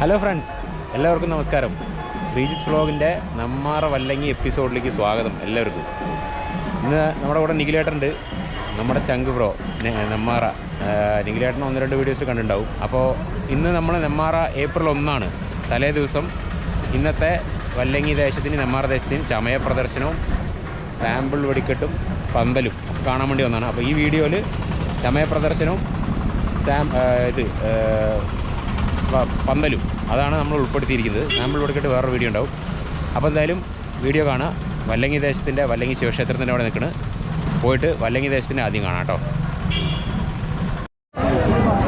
Hello friends എല്ലാവർക്കും നമസ്കാരം. ശ്രീജിസ് വ്ളോഗിന്റെ നമ്മാറ വല്ലങ്ങി എപ്പിസോഡിലേക്ക് സ്വാഗതം എല്ലാവർക്കും. ഇന്ന് നമ്മുടെ കൂടെ നിഖിലേട്ടുണ്ട് നമ്മുടെ ചങ്ക് ബ്രോ നെമ്മാറ. നിഖിലേട്ടൻ ഒന്ന് രണ്ട് വീഡിയോസ് കണ്ടിട്ടുണ്ടാവും. അപ്പോൾ ഇന്ന് നമ്മൾ നെമ്മാറ ഏപ്രിൽ ഒന്നാണ്. തലേ ദിവസം ഇന്നത്തെ വല്ലങ്ങി ദേശത്തിന് നെമ്മാറ ദേശത്തിന് ചമയ പ്രദർശനവും സാമ്പിൾ വെടിക്കെട്ടും പന്തലും കാണാൻ വേണ്ടി വന്നതാണ്. അപ്പോൾ ഈ വീഡിയോയിൽ ചമയ പ്രദർശനവും സാം ഇത് പന്തലും അതാണ് നമ്മൾ ഉൾപ്പെടുത്തിയിരിക്കുന്നത്. നമ്മൾ വെടിക്കെട്ട് വേറൊരു വീഡിയോ ഉണ്ടാവും. അപ്പോൾ എന്തായാലും വീഡിയോ കാണാം വല്ലങ്ങി ദേശത്തിന്റെ വല്ലങ്ങി ശിവക്ഷേത്രത്തിന്റെ അവിടെ നിൽക്കുന്നത് പോയിട്ട് വല്ലങ്ങി ദേശത്തിന്റെ ആദ്യം കാണാം കേട്ടോ.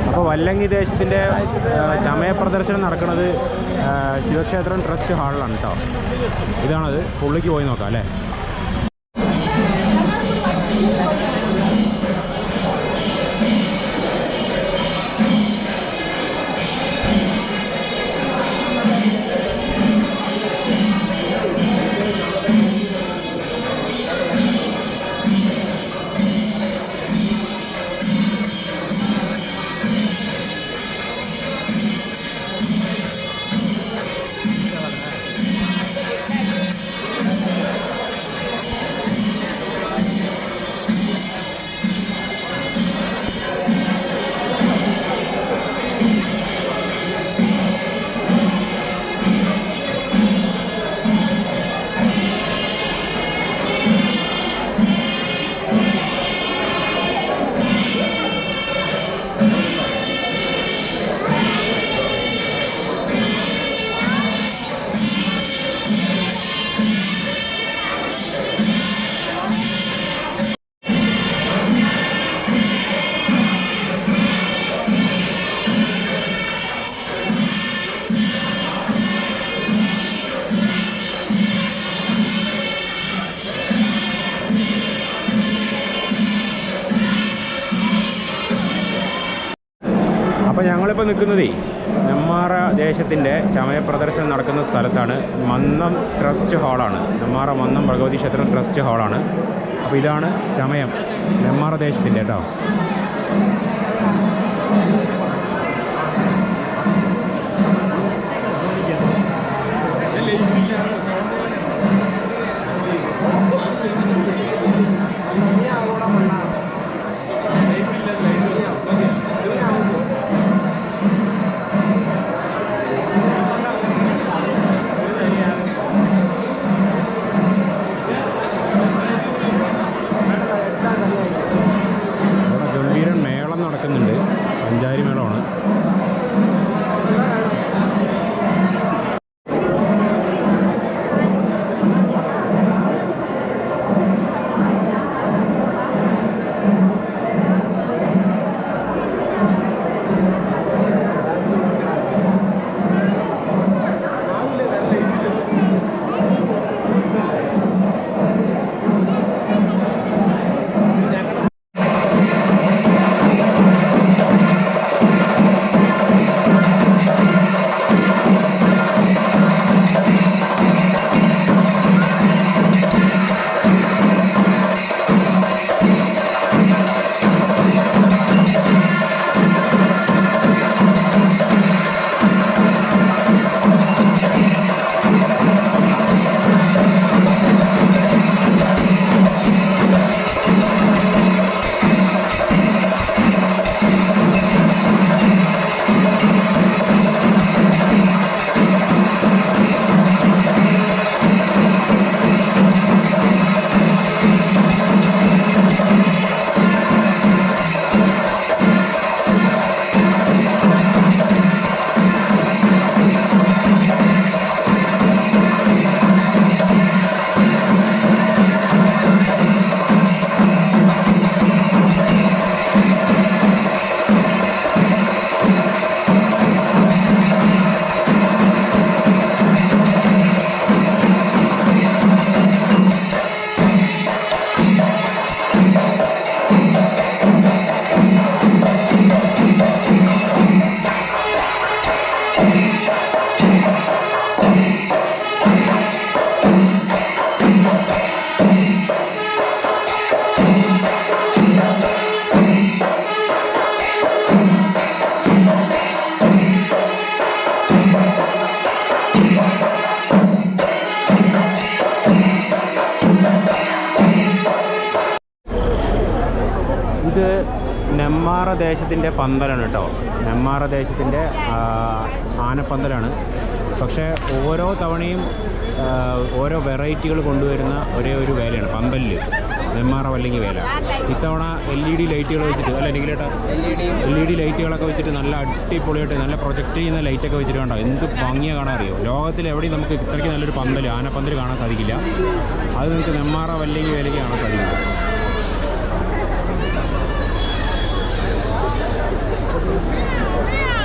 അപ്പോൾ വല്ലങ്ങി ദേശത്തിന്റെ ചമയ പ്രദർശനം നടക്കുന്നത് ശിവക്ഷേത്രം ട്രസ്റ്റ് ഹാളിലാണ് കേട്ടോ. ഇതാണത്. പുള്ളിക്ക് പോയി നോക്കാം അല്ലേ? അപ്പോൾ നിൽക്കുന്നത് നെമ്മാറ ദേശത്തിന്റെ ചമയ പ്രദർശനം നടക്കുന്ന സ്ഥലത്താണ് മന്നം ട്രസ്റ്റ് ഹാളാണ്. നെമ്മാറ മന്നം ഭഗവതി ക്ഷേത്രം ട്രസ്റ്റ് ഹാളാണ്. അപ്പോൾ ഇതാണ് ചമയം നെമ്മാറ ദേശത്തിന്റെ കേട്ടോ. ദേശത്തിന്റെ പന്തലാണ് കേട്ടോ. നെന്മാറ ദേശത്തിന്റെ ആനപ്പന്തലാണ്. പക്ഷേ ഓരോ തവണയും ഓരോ വെറൈറ്റികൾ കൊണ്ടുവരുന്ന ഒരേ ഒരു വേലയാണ് പന്തലിൽ നെന്മാറ വല്ലെങ്കിൽ വേല. ഇത്തവണ എൽ ഇ ഡി ലൈറ്റുകൾ വെച്ചിട്ട് അല്ല നിഖിലേട്ടാ എൽ ഇ ഡി ലൈറ്റുകളൊക്കെ വെച്ചിട്ട് നല്ല അടിപൊളിയായിട്ട് നല്ല പ്രൊജക്റ്റ് ചെയ്യുന്ന ലൈറ്റൊക്കെ വെച്ചിട്ട് കണ്ടോ? എന്ത് ഭംഗിയാണ് കാണാൻ അറിയോ? ലോകത്തിൽ എവിടെയും നമുക്ക് ഇത്രയ്ക്ക് നല്ലൊരു പന്തൽ ആനപ്പന്തൽ കാണാൻ സാധിക്കില്ല. അത് നിങ്ങൾക്ക് നെന്മാറ വല്ലെങ്കിൽ വേലയ്ക്ക് കാണാൻ സാധിക്കില്ല. Yeah.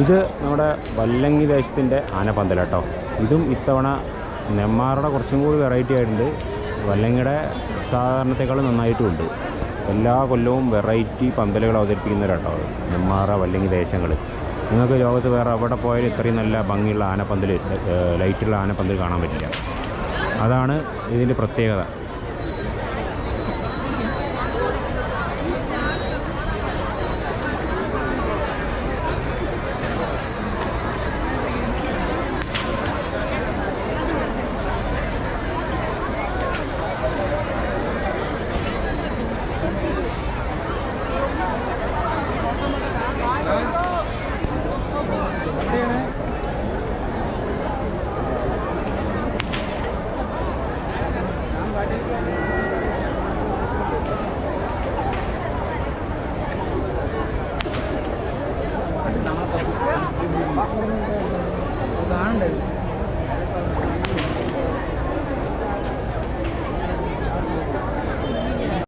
ഇത് നമ്മുടെ വല്ലങ്ങി ദേശത്തിന്റെ ആനപ്പന്തൽ കേട്ടോ. ഇതും ഇത്തവണ നെന്മാറുടെ കുറച്ചും കൂടി വെറൈറ്റി ആയിട്ടുണ്ട്. വല്ലങ്ങിയുടെ സാധാരണത്തെക്കാളും നന്നായിട്ടുമുണ്ട്. എല്ലാ കൊല്ലവും വെറൈറ്റി പന്തലുകൾ അവതരിപ്പിക്കുന്നവരാട്ടോ നെന്മാറ വല്ലങ്ങി ദേശങ്ങൾ. നിങ്ങൾക്ക് ലോകത്ത് വേറെ എവിടെ പോയാലും ഇത്രയും നല്ല ഭംഗിയുള്ള ആനപ്പന്തൽ ലൈറ്റുള്ള ആനപ്പന്തൽ കാണാൻ പറ്റില്ല. അതാണ് ഇതിന്റെ പ്രത്യേകത.